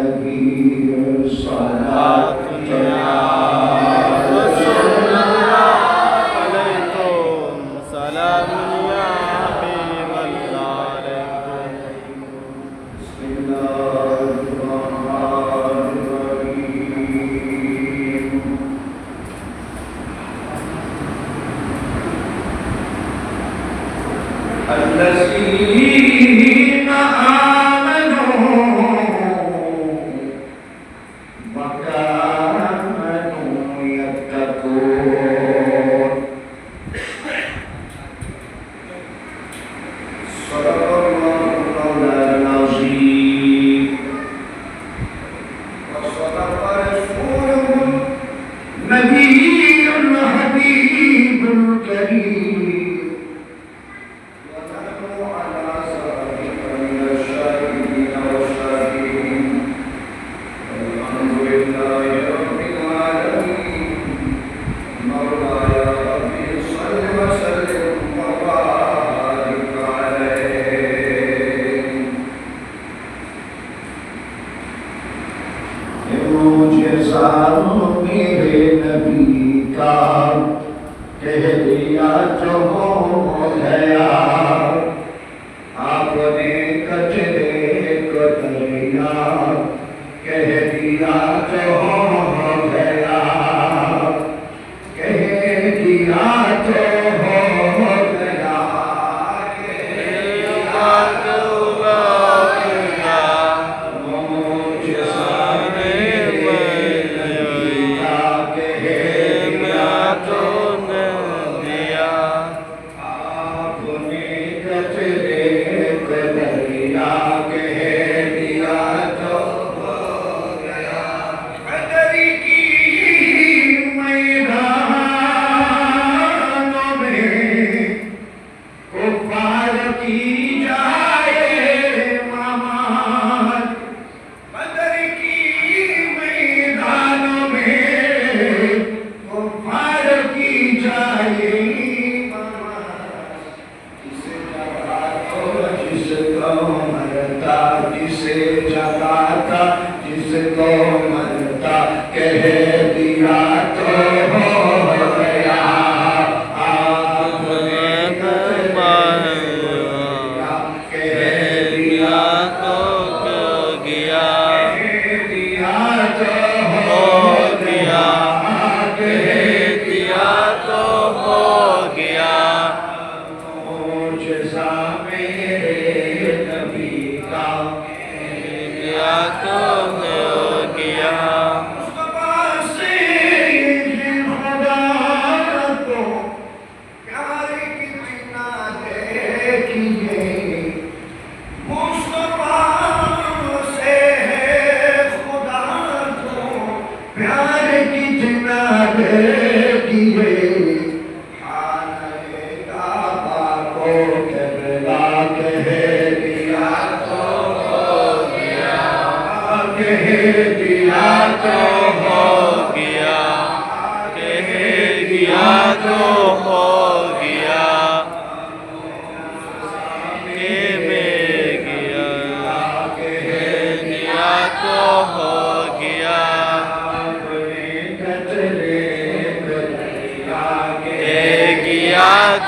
Thank you.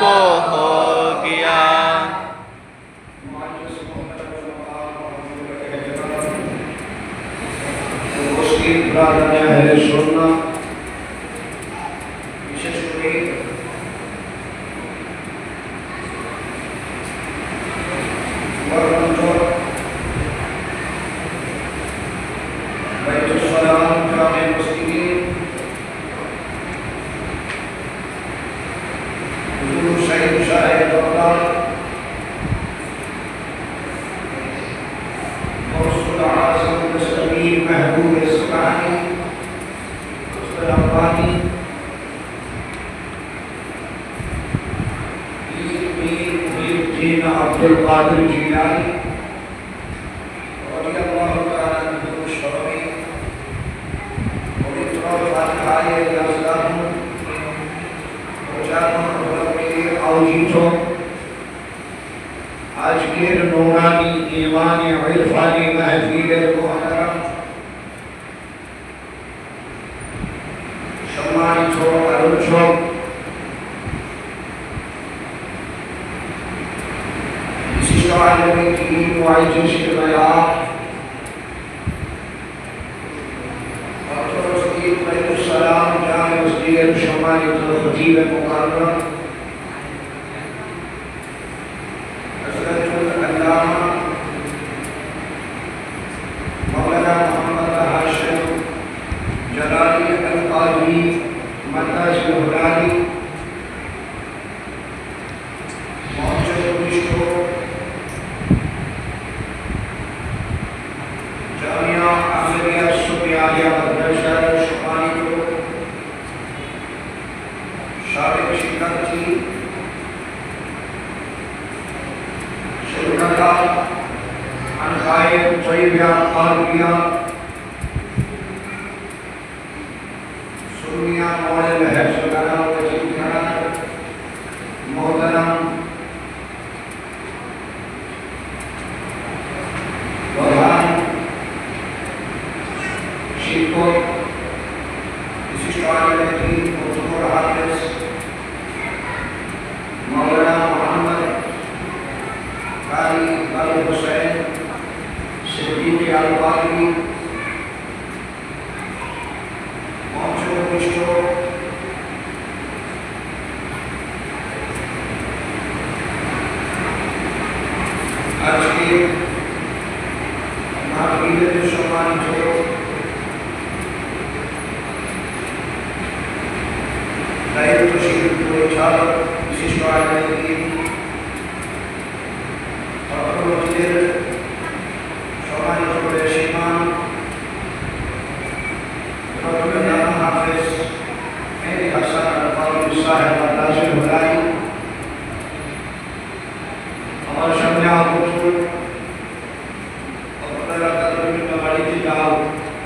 Oh. Father, do you not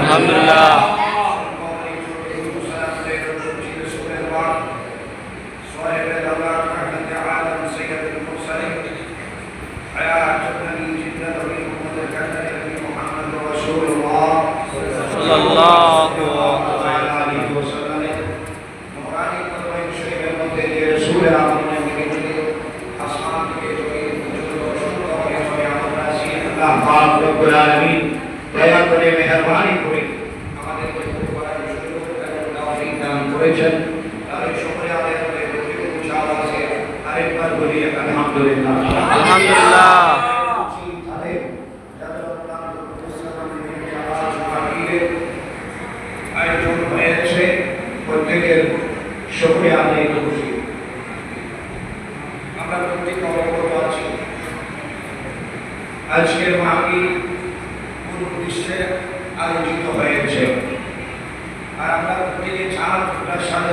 الحمد لله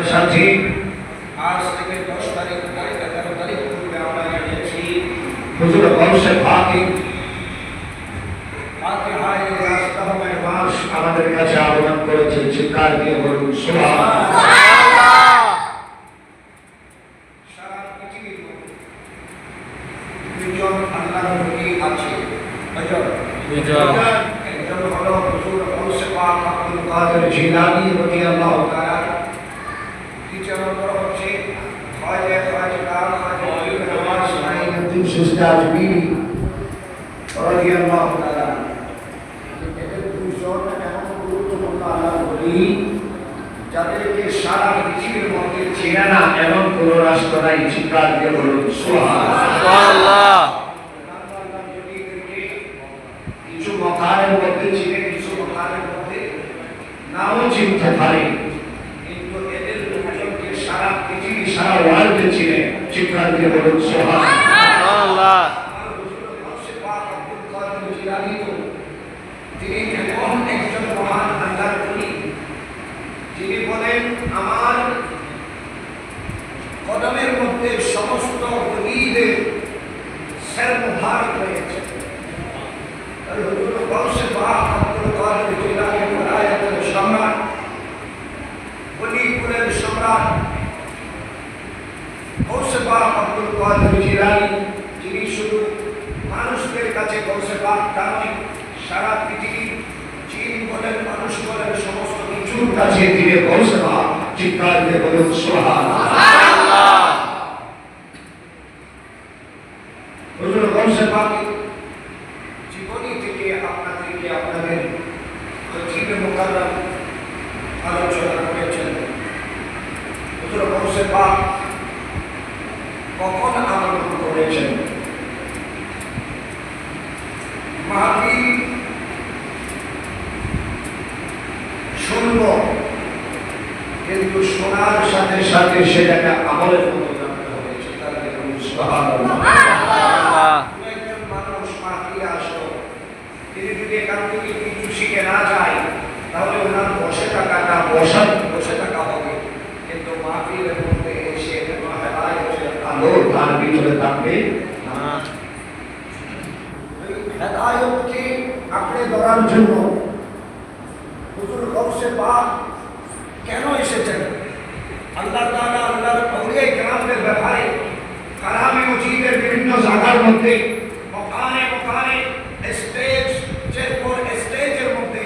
সাথী আজ থেকে দশ তারিখ তারিখ এগারো তারিখ পূর্বে আমরা রেখেছি হুজুর বংশে পাখি পাখি হায় রাস্তা হবে মাস আমাদের কাছে আবেদন করেছে চিৎকার দিয়ে বলুন সুবহানাল্লাহ একজন হল হুজুর বংশে পাখি আব্দুল কাদের জিলানী রাদিয়াল্লাহু তাআলা এদের দুইজন এমন গুরুত্বপূর্ণ আল্লাহ যাদেরকে সারা পৃথিবীর মধ্যে চেনে না এমন কোন রাষ্ট্র নাই চিৎকার দিয়ে বলুন সুবহানাল্লাহ। সুবহানাল্লাহ কিছু মকানের মধ্যে চিনে কিছু মকানের মধ্যে নাও চিনতে পারে। কিন্তু এদের দুজনকে সারা পৃথিবী সারা ওয়ার্ল্ডে চিনে চিৎকার দিয়ে বলুন সুবহানাল্লাহ সুবহানাল্লাহ তিনি এমন একজন মহান আল্লাহর বলি যিনি বলেন আমার কদমের মধ্যে সমস্ত বলিদের সর্বভার রয়েছে মানুষদের কাছে সারা পৃথিবী চীন বলেন মানুষ বলেন সমস্ত কিছুর কাছে তিনি পাক চিৎকার দিয়ে বলুন সুবহানাল্লাহ সুবহানাল্লাহ শোনার সাথে সাথে সেটাকে আমলের মতো রাখতে হবে চিন্তা করে বলুন সুবহানাল্লাহ সুবহানাল্লাহ একজন মানুষ মাহফিলে আসলো তিনি যদি এখান থেকে কিছু শিখে না যায় তাহলে ওনার বসে থাকাটা বসার বসে থাকা হবে কিন্তু মাহফিলের মধ্যে এসে মাহফিলায় বসে আলো তার ভিতরে থাকবে না হ্যাঁ হেদায়তকে আঁকড়ে ধরার জন্য হুজুর গৌসে পাক কেন এসেছেন আল্লাহ তাআলা আল্লাহর আউলিয়া কেরামদের ব্যাপারে কালামে মজিদের বিভিন্ন জায়গার মধ্যে মকানে মকানে স্টেজের পর স্টেজের মধ্যে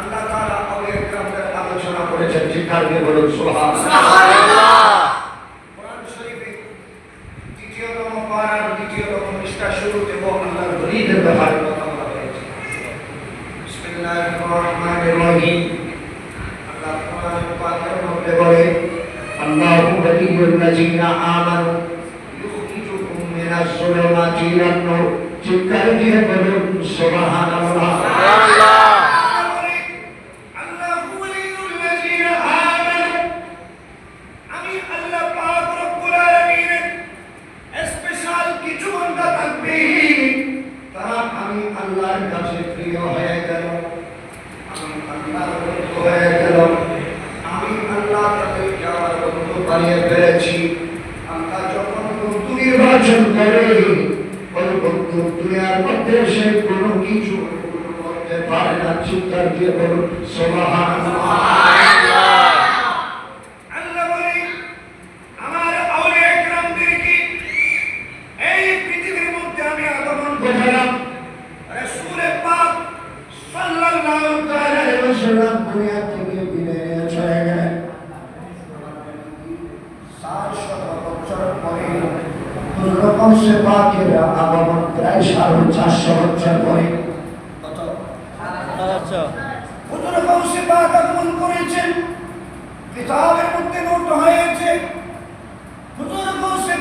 আল্লাহ তাআলা আউলিয়া কেরামদের আলোচনা করেছেন চিৎকার দিয়ে বলুন সুবহানাল্লাহ সুবহানাল্লাহ থাকবে। তারা আমি আল্লাহর কাছে প্রিয় হয়ে গেল। আমি আল্লাহ তাদের যাওয়ার বন্ধু বানিয়ে ফেলেছি আল্লাহ যখন বন্ধু করে ওই বন্ধু দুনিয়ার সে কোনো কিছু করতে পারে না চিন্তা দিয়ে বলুন সুবহানাল্লাহ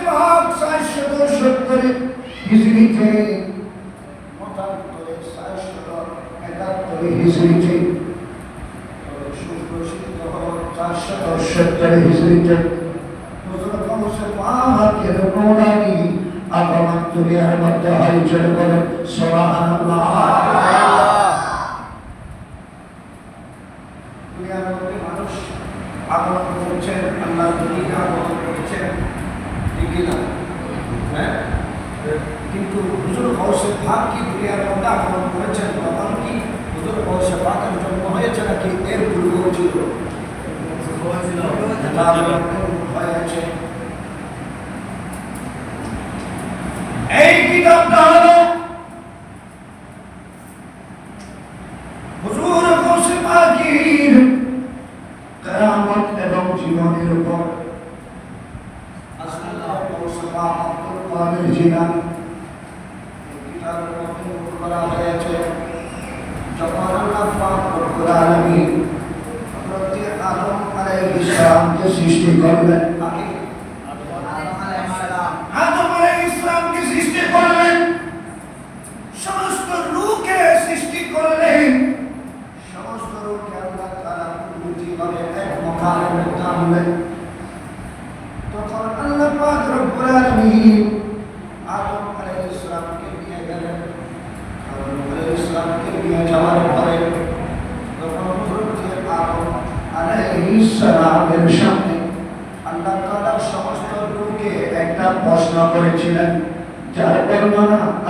পাক চারশো সত্তরে হিজরিতে মতান্তরে চারশো একাত্তরে হিজরিতে চারশো সত্তরে পাকের মৌলানি আগমন মধ্যে সুবহানাল্লাহ দুনিয়ার 啊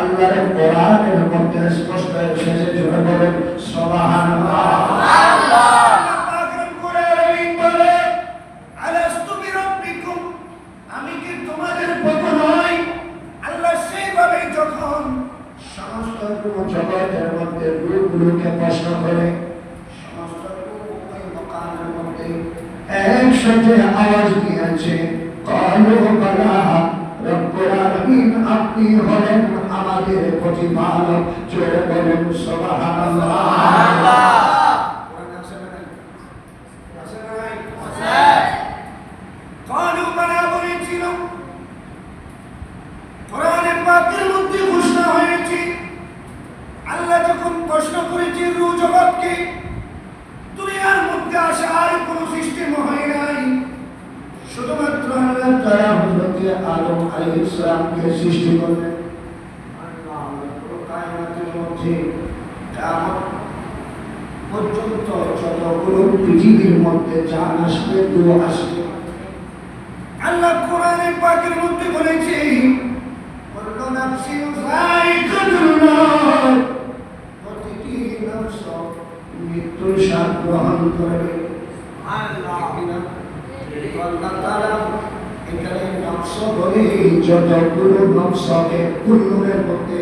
আল্লাহর কোরআনের মধ্যে স্পষ্ট এসেছে শুনে বলেন সবাহ হজরতে আলম আলী ইসলামকে সৃষ্টি করলেন পর্যন্ত যতগুলো পৃথিবীর মধ্যে যান আসবে দু আসবে। আল্লাহ কোরআনের পাকের মধ্যে বলেছে প্রতিটি মৃত্যুর সাপ গ্রহণ করবে জগৎগুরু বংশকে পুণ্যের মধ্যে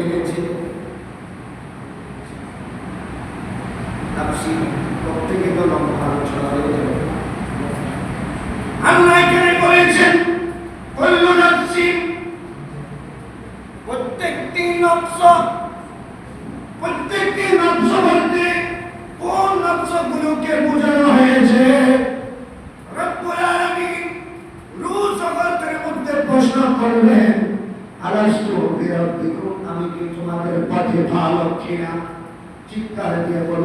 কিনা চিৎকার দিয়ে বলুন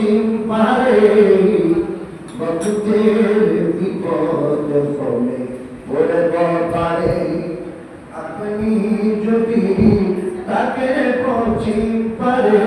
পশ্চিম পারে ভক্তের বিপদ ফলে বলে পারে আপনি যদি তাকে পশ্চিম পারে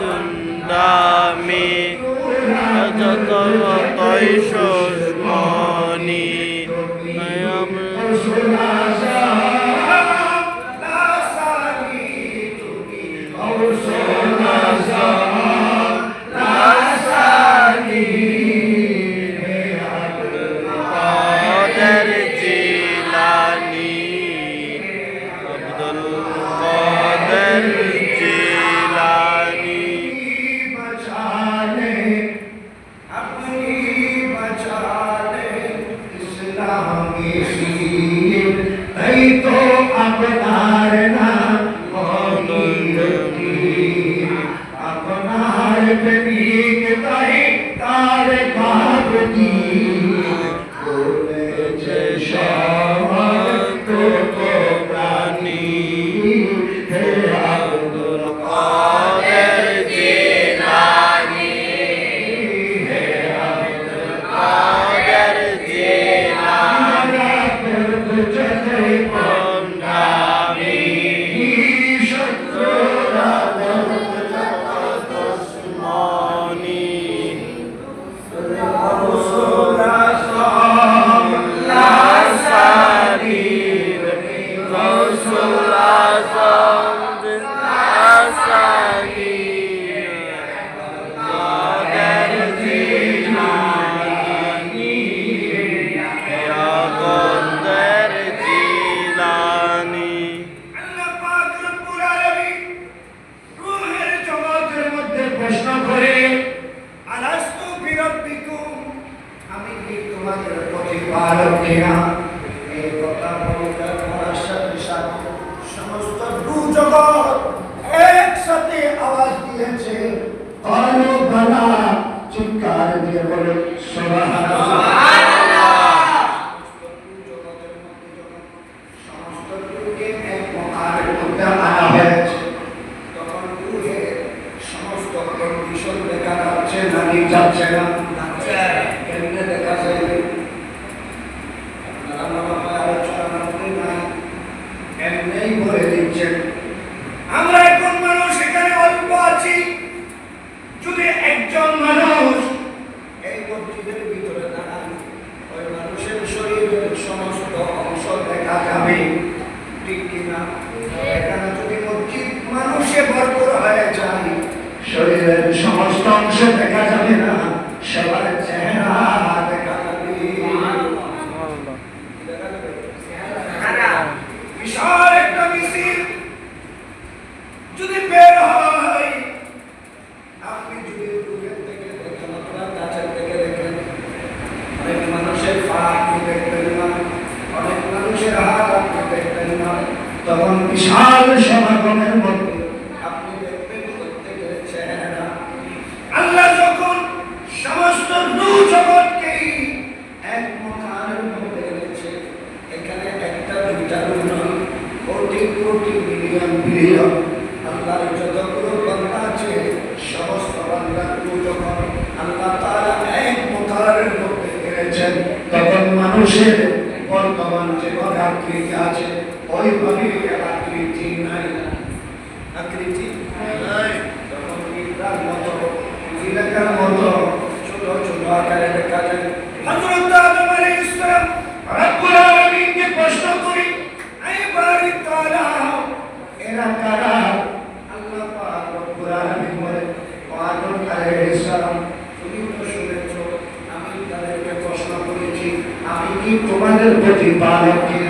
জুন্দামি যত তৈশ বিরব্বিকুম আমি কি তোমাদের এই কথা সাথে সমস্ত একসাথে আওয়াজ দিয়েছে? অনুপ্রদান Shabbat আছে কোন ভগবান যে কোন আকৃতি আছে ওইভাবে আকৃতি নাই। আকৃতি নাই তখন বিদ্যার মতো জিলাকার মতো, ছোট ছোট আকারে প্রশ্ন করি এরা কার? তোমাদের প্রতিপালককে